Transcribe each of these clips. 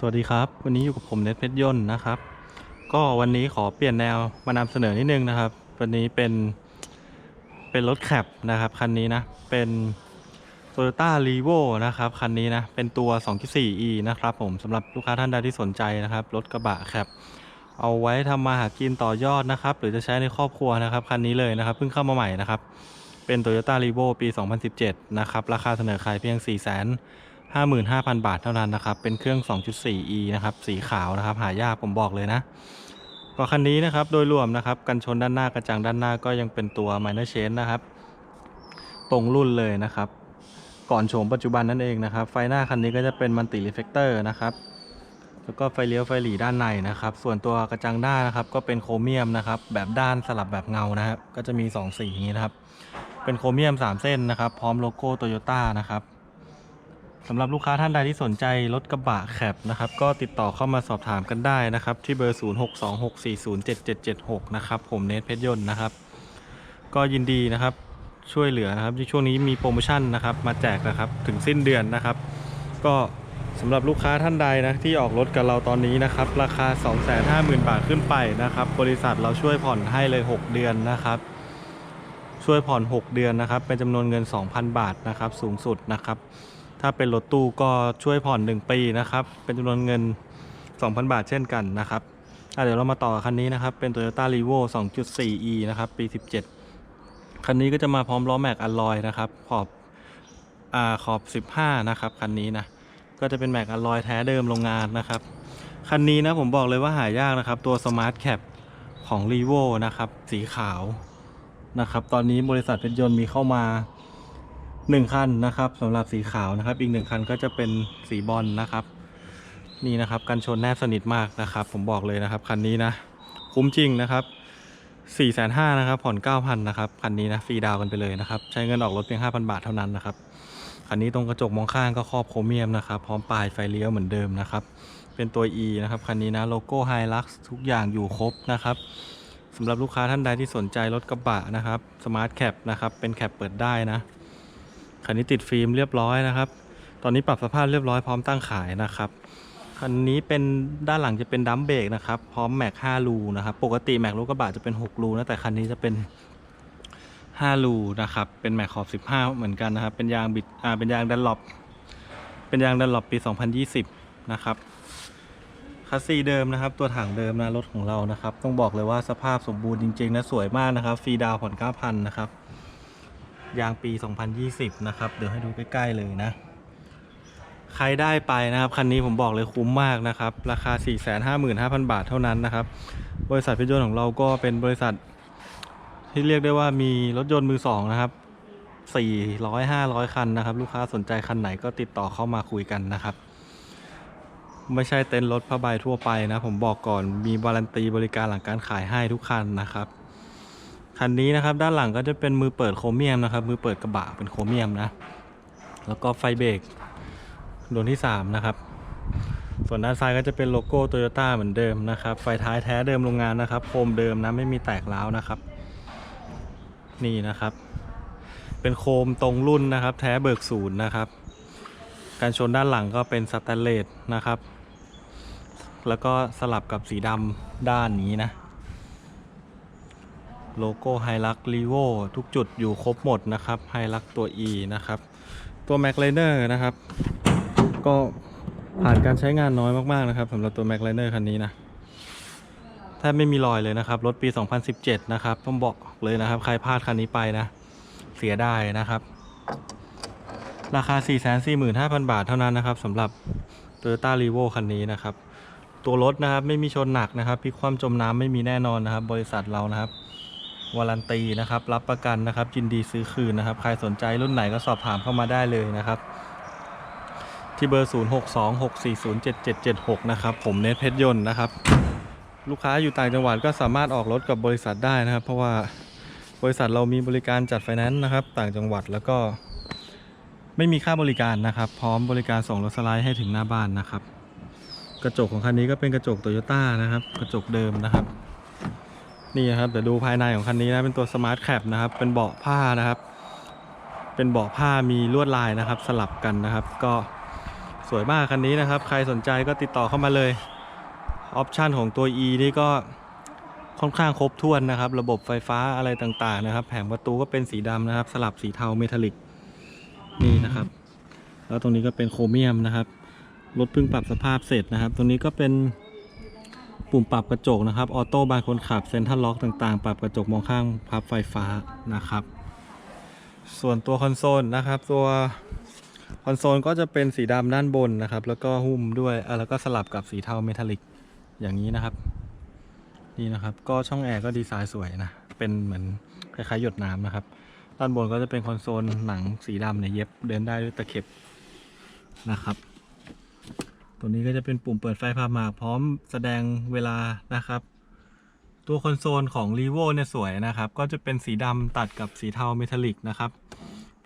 สวัสดีครับ วันนี้อยู่กับผมเน็ตเพชรยนต์นะครับ ก็วันนี้ขอเปลี่ยนแนวมานำเสนอนิดนึงนะครับ วันนี้เป็นเป็นรถแคปนะครับคันนี้นะเป็น Toyota r e v o นะครับคันนี้นะเป็นตัว 2.4e นะครับผมสำหรับลูกค้าท่านใดที่สนใจนะครับรถกระบะแคปเอาไว้ทำมาหากินต่อยอดนะครับ หรือจะใช้ในครอบครัวนะครับคันนี้เลยนะครับเพิ่งเข้ามาใหม่นะครับเป็น Toyota r e v o ปี 2017 นะครับราคาเสนอขายเพียง4 5 5 0 0 0 บาทเท่านั้นนะครับ เป็นเครื่อง 2.4e นะครับ สีขาวนะครับ หายากผมบอกเลยนะก็คันนี้นะครับ โดยรวมนะครับ กันชนด้านหน้ากระจังด้านหน้าก็ยังเป็นตัว minor change นะครับ ตรงรุ่นเลยนะครับ ก่อนโฉมปัจจุบันนั่นเองนะครับ ไฟหน้าคันนี้ก็จะเป็นมันติรีเฟกเตอร์นะครับ แล้วก็ไฟเลี้ยวไฟหลีด้านในนะครับ ส่วนตัวกระจังหน้านะครับ ก็เป็นโครเมียมนะครับ แบบด้านสลับแบบเงานะครับ ก็จะมี 2 สีองนี้นะครับ เป็นโครเมียม 3 เส้นนะครับ พร้อมโลโก้โตโยต้านะครับ สำหรับลูกค้าท่านใดที่สนใจรถกระบะแคปนะครับก็ติดต่อเข้ามาสอบถามกันได้นะครับ ที่เบอร์ 0626407776 นะครับผมเนทเพชรยนต์นะครับ ก็ยินดีนะครับช่วยเหลือนะครับช่วงนี้มีโปรโมชั่นนะครับมาแจกนะครับถึงสิ้นเดือนนะครับ ก็สำหรับลูกค้าท่านใดนะที่ออกรถกับเราตอนนี้นะครับ ราคา 250,000 บาทขึ้นไปนะครับ บริษัทเราช่วยผ่อนให้เลย 6 เดือนนะครับ ช่วยผ่อน 6 เดือนนะครับ เป็นจำนวนเงิน 2,000 บาทนะครับ สูงสุดนะครับ ถ้าเป็นรถตู้ก็ช่วยผ่อน 1 ปีนะครับ เป็นจำนวนเงิน 2,000 บาทเช่นกันนะครับเดี๋ยวเรามาต่อคันนี้นะครับ เป็น Toyota r e v o 2.4e นะครับ ปี 17 คันนี้ก็จะมาพร้อมล้อแม็กอลลอยนะครับ ขอบอ่าขอบ 15 นะครับ คันนี้นะ ก็จะเป็นแม็กอลลอยแท้เดิมโรงงานนะครับ คันนี้นะผมบอกเลยว่าหายากนะครับ ตัว Smart Cap ของ r e v o นะครับ สีขาวนะครับ ตอนนี้บริษัทเพชรยนต์มีเข้ามา 1 คันนะครับสำหรับสีขาวนะครับ อีก 1 คันก็จะเป็นสีบอลนะครับ นี่นะครับกันชนแนบสนิทมากนะครับ ผมบอกเลยนะครับคันนี้นะคุ้มจริงนะครับ4 5 0 0 0นะครับ ผ่อน 9,000นะครับคันนี้นะฟรีดาวกันไปเลยนะครับ ใช้เงินออกรถเพียง 5,000 บาทเท่านั้นนะครับคันนี้ตรงกระจกมองข้างก็ครอบโครเมียมนะครับ พร้อมปลายไฟเลี้ยวเหมือนเดิมนะครับ เป็นตัว E นะครับคันนี้นะโลโก้ไฮลักซ์ทุกอย่างอยู่ครบนะครับสำหรับลูกค้าท่านใดที่สนใจรถกระบะนะครับสมาร์ทแคปนะครับเป็นแคปเปิดได้นะ คันนี้ติดฟิล์มเรียบร้อยนะครับ ตอนนี้ปรับสภาพเรียบร้อยพร้อมตั้งขายนะครับคันนี้เป็นด้านหลังจะเป็นดัมเบรกนะครับพร้อมแม็ก5รูนะครับปกติแม็กรถกระบะจะเป็น6รูนะแต่คันนี้จะเป็น5รูนะครับเป็นแม็กขอบ 15 เหมือนกันนะครับ เป็นยางบิดอ่าเป็นยางดันลอปเป็นยางดันลอปปี 2020 นะครับคัสซีเดิมนะครับ ตัวถังเดิมนะรถของเรานะครับ ต้องบอกเลยว่าสภาพสมบูรณ์จริงๆนะสวยมากนะครับฟรีดาวผ่อน9,000นะครับ ยางปี 2020 นะครับ เดี๋ยวให้ดูใกล้ ๆ เลยนะ ใครได้ไปนะครับ คันนี้ผมบอกเลยคุ้มมากนะครับ ราคา 455,000 บาทเท่านั้นนะครับ บริษัทพชรยนต์ของเราก็เป็นบริษัทที่เรียกได้ว่ามีรถยนต์มือสองนะครับ 400 500 คันนะครับ ลูกค้าสนใจคันไหนก็ติดต่อเข้ามาคุยกันนะครับ ไม่ใช่เต็นท์รถผ้าใบทั่วไปนะ ผมบอกก่อนมีบารันตีบริการหลังการขายให้ทุกคันนะครับ คันนี้นะครับด้านหลังก็จะเป็นมือเปิดโครเมียมนะครับ มือเปิดกระบะเป็นโครเมียมนะ แล้วก็ไฟเบรกดวงที่ 3 นะครับ ส่วนด้านซ้ายก็จะเป็นโลโก้โตโยต้าเหมือนเดิมนะครับ ไฟท้ายแท้เดิมโรงงานนะครับโคมเดิมนะไม่มีแตกร้าวนะครับ นี่นะครับ เป็นโคมตรงรุ่นนะครับ แท้เบิกศูนย์นะครับ การชนด้านหลังก็เป็นสแตนเลสนะครับ แล้วก็สลับกับสีดำด้านนี้นะ โลโก้ไฮลักรีโวทุกจุดอยู่ครบหมดนะครับไฮลักตัว E นะครับ ตัว Mac l i n e r นะครับ ก็ผ่านการใช้งานน้อยมาก ๆ นะครับสำหรับตัว Mac l i n e r คันนี้นะแทบไม่มีรอยเลยนะครับ รถปี 2017 นะครับ ต้องบอกเลยนะครับ ใครพลาดคันนี้ไปนะ เสียได้นะครับ ราคา 445,000 บาทเท่านั้นนะครับสำหรับ Toyota r e v o คันนี้นะครับ ตัวรถนะครับไม่มีชนหนักนะครับพลิกคว่ำจมน้ำไม่มีแน่นอนนะครับ บริษัทเรานะครับ วารันตีนะครับ รับประกันนะครับยินดีซื้อคืนนะครับ ใครสนใจรุ่นไหนก็สอบถามเข้ามาได้เลยนะครับ ที่เบอร์ 0626407776 นะครับ ผมเนทเพชรยนต์นะครับ ลูกค้าอยู่ต่างจังหวัดก็สามารถออกรถกับบริษัทได้นะครับ เพราะว่าบริษัทเรามีบริการจัดไฟแนนซ์นะครับ ต่างจังหวัดแล้วก็ ไม่มีค่าบริการนะครับ พร้อมบริการส่งรถสไลด์ให้ถึงหน้าบ้านนะครับ กระจกของคันนี้ก็เป็นกระจกโตโยต้านะครับ กระจกเดิมนะครับ นี่นะครับเดี๋ยวดูภายในของคันนี้นะเป็นตัว Smart Cap นะครับ เป็นเบาะผ้านะครับ เป็นเบาะผ้ามีลวดลายนะครับ สลับกันนะครับ ก็สวยมากคันนี้นะครับ ใครสนใจก็ติดต่อเข้ามาเลยออปชันของตัว E นี่ก็ค่อนข้างครบถ้วนนะครับ ระบบไฟฟ้าอะไรต่างๆนะครับ แผงประตูก็เป็นสีดำนะครับ สลับสีเทาเมทัลลิกนี่นะครับ แล้วตรงนี้ก็เป็นโครเมียมนะครับรถเพิ่งปรับสภาพเสร็จนะครับ ตรงนี้ก็เป็น ปุ่มปรับกระจกนะครับออโต้บานคนขับเซ็นทรัลล็อกต่างๆ ปรับกระจกมองข้างพับไฟฟ้านะครับ ส่วนตัวคอนโซลนะครับตัวคอนโซลก็จะเป็นสีดำด้านบนนะครับ แล้วก็หุ้มด้วยแล้วก็สลับกับสีเทาเมทัลลิกอย่างนี้นะครับนี่นะครับ ก็ช่องแอร์ก็ดีไซน์สวยนะ เป็นเหมือนคล้ายๆหยดน้ำนะครับ ด้านบนก็จะเป็นคอนโซลหนังสีดำเนี่ยเย็บเดินได้ด้วยตะเข็บนะครับ ตัวนี้ก็จะเป็นปุ่มเปิดไฟพามาพร้อมแสดงเวลานะครับ ตัวคอนโซลของ r e v o เนี่ยสวยนะครับ ก็จะเป็นสีดำตัดกับสีเทาเมทัลลิกนะครับ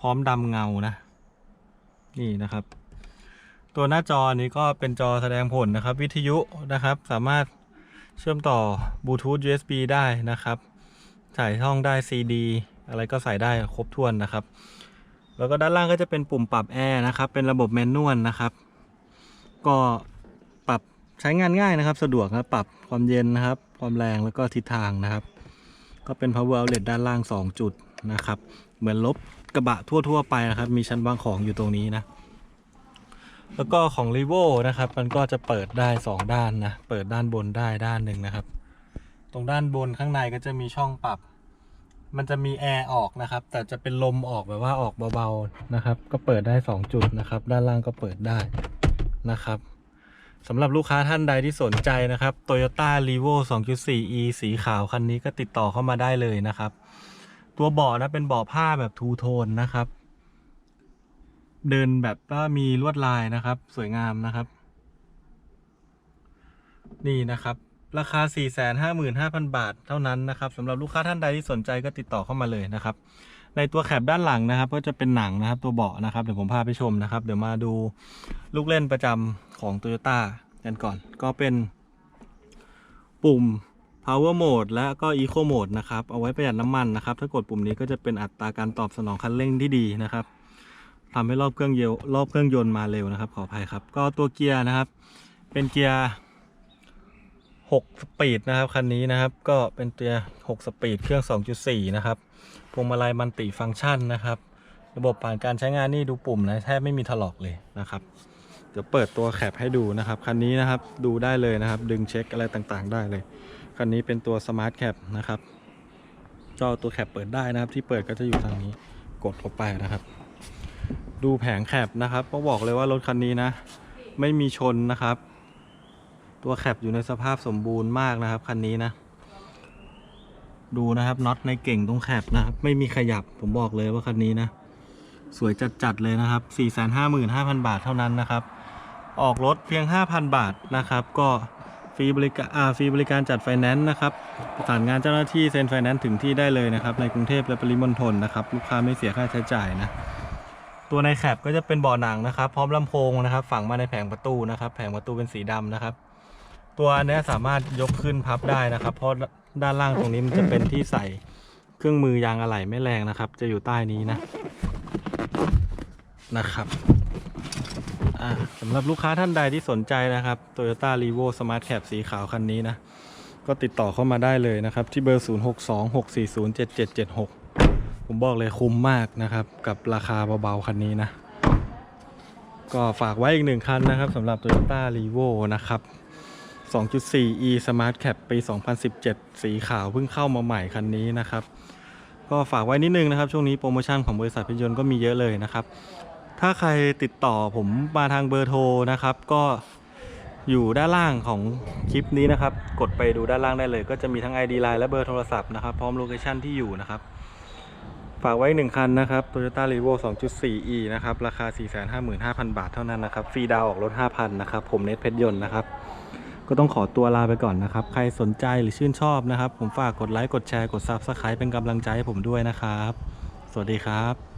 พร้อมดำเงานะ นี่นะครับ ตัวหน้าจอนี้ก็เป็นจอแสดงผลนะครับ วิทยุนะครับ สามารถเชื่อมต่อบลูทูธ USB ได้นะครับใส่ช่องได้ CD อะไรก็ใส่ได้ครบถ้วนนะครับ แล้วก็ด้านล่างก็จะเป็นปุ่มปรับแอร์นะครับ เป็นระบบแมนนวลนะครับ ก็ปรับใช้งานง่ายนะครับ สะดวกนะปรับความเย็นนะครับ ความแรงแล้วก็ทิศทางนะครับ ก็เป็น power outlet ด้านล่าง 2 จุดนะครับ เหมือนรถกระบะทั่ว ๆ ไปนะครับ มีชั้นวางของอยู่ตรงนี้นะ แล้วก็ของ r e v o นะครับ มันก็จะเปิดได้ 2 ด้านนะ เปิดด้านบนได้ด้านหนึ่งนะครับ ตรงด้านบนข้างในก็จะมีช่องปรับ มันจะมีแอร์ออกนะครับ แต่จะเป็นลมออกแบบว่าออกเบาๆนะครับ ก็เปิดได้ 2 จุดนะครับ ด้านล่างก็เปิดได้ นะครับสำหรับลูกค้าท่านใดที่สนใจนะครับ Toyota r e v o 2.4e สีขาวคันนี้ก็ติดต่อเข้ามาได้เลยนะครับ ตัวเบาะนะเป็นเบาะผ้าแบบทูโทนนะครับ เดินแบบว่ามีลวดลายนะครับ สวยงามนะครับ นี่นะครับ ราคา 455,000 บาทเท่านั้นนะครับสำหรับลูกค้าท่านใดที่สนใจก็ติดต่อเข้ามาเลยนะครับ ในตัวแคปด้านหลังนะครับ ก็จะเป็นหนังนะครับ ตัวเบาะนะครับเดี๋ยวผมพาไปชมนะครับ เดี๋ยวมาดูลูกเล่นประจำของ Toyota กันก่อน ก็เป็นปุ่ม power mode และก็ eco mode นะครับ เอาไว้ประหยัดน้ำมันนะครับ ถ้ากดปุ่มนี้ก็จะเป็นอัตราการตอบสนองคันเร่งที่ดีนะครับทำให้รอบเครื่องเยวรอบเครื่องยนต์มาเร็วนะครับ ขออภัยครับ ก็ตัวเกียร์นะครับ เป็นเกียร์ 6 สปีดนะครับคันนี้นะครับ ก็เป็นเกียร์6สปีดเครื่อง 2.4 นะครับพวงมาลัยมันติฟังก์ชันนะครับ ระบบผ่านการใช้งานนี่ดูปุ่มนะแทบไม่มีถลอกเลยนะครับ เดี๋ยวเปิดตัวแคปให้ดูนะครับคันนี้นะครับดูได้เลยนะครับ ดึงเช็คอะไรต่างๆ ได้เลยคันนี้เป็นตัวสมาร์ทแคปนะครับจอตัวแคปเปิดได้นะครับ ที่เปิดก็จะอยู่ทางนี้กดเข้าไปนะครับ ดูแผงแคปนะครับก็บอกเลยว่ารถคันนี้นะ ไม่มีชนนะครับ ตัวแคปอยู่ในสภาพสมบูรณ์มากนะครับคันนี้นะ ดูนะครับน็อตในเก่งตรงแคปนะครับ ไม่มีขยับผมบอกเลยว่าคันนี้นะ สวยจัดๆเลยนะครับ 455,000 บาทเท่านั้นนะครับ ออกรถเพียง 5,000 บาทนะครับ ก็ฟรีบริการฟรีบริการจัดไฟแนนซ์นะครับประสานงานเจ้าหน้าที่เซ็นไฟแนนซ์ถึงที่ได้เลยนะครับ ในกรุงเทพและปริมณฑลนะครับ ลูกค้าไม่เสียค่าใช้จ่ายนะ ตัวในแคปก็จะเป็นเบาะหนังนะครับ พร้อมลำโพงนะครับ ฝังมาในแผงประตูนะครับ แผงประตูเป็นสีดำนะครับ ตัวเนี้ยสามารถยกขึ้นพับได้นะครับ เพราะด้านล่างตรงนี้มันจะเป็นที่ใส่เครื่องมือยางอะไหล่ไม่แรงนะครับ จะอยู่ใต้นี้นะนะครับสำหรับลูกค้าท่านใดที่สนใจนะครับ Toyota r e v o Smart Cap สีขาวคันนี้นะ ก็ติดต่อเข้ามาได้เลยนะครับ ที่เบอร์ 0626407776 ผมบอกเลยคุ้มมากนะครับ กับราคาเบาๆ คันนี้นะ ก็ฝากไว้อีกหนึ่งคันนะครับสำหรับ Toyota r e v o นะครับ 2.4e Smart Cap ปี 2017 สีขาวเพิ่งเข้ามาใหม่คันนี้นะครับ ก็ฝากไว้นิดนึงนะครับ ช่วงนี้โปรโมชั่นของบริษัทพิยนต์ก็มีเยอะเลยนะครับ ถ้าใครติดต่อผมมาทางเบอร์โทรนะครับ ก็อยู่ด้านล่างของคลิปนี้นะครับ กดไปดูด้านล่างได้เลย ก็จะมีทั้ง ID Line และเบอร์โทรศัพท์นะครับพร้อมโลเคชั่นที่อยู่นะครับ ฝากไว้หนึ่งคันนะครับ Toyota r e v o 2.4e นะครับ ราคา 455,000 บาทเท่านั้นนะครับ ฟรีดาวออกรถ 5,000 นะครับ ผมเน็ตเพชรยนต์นะครับ ก็ต้องขอตัวลาไปก่อนนะครับ ใครสนใจหรือชื่นชอบนะครับ ผมฝากกดไลค์ กดแชร์ กดซับสไคร b ์เป็นกำลังใจให้ผมด้วยนะครับ สวัสดีครับ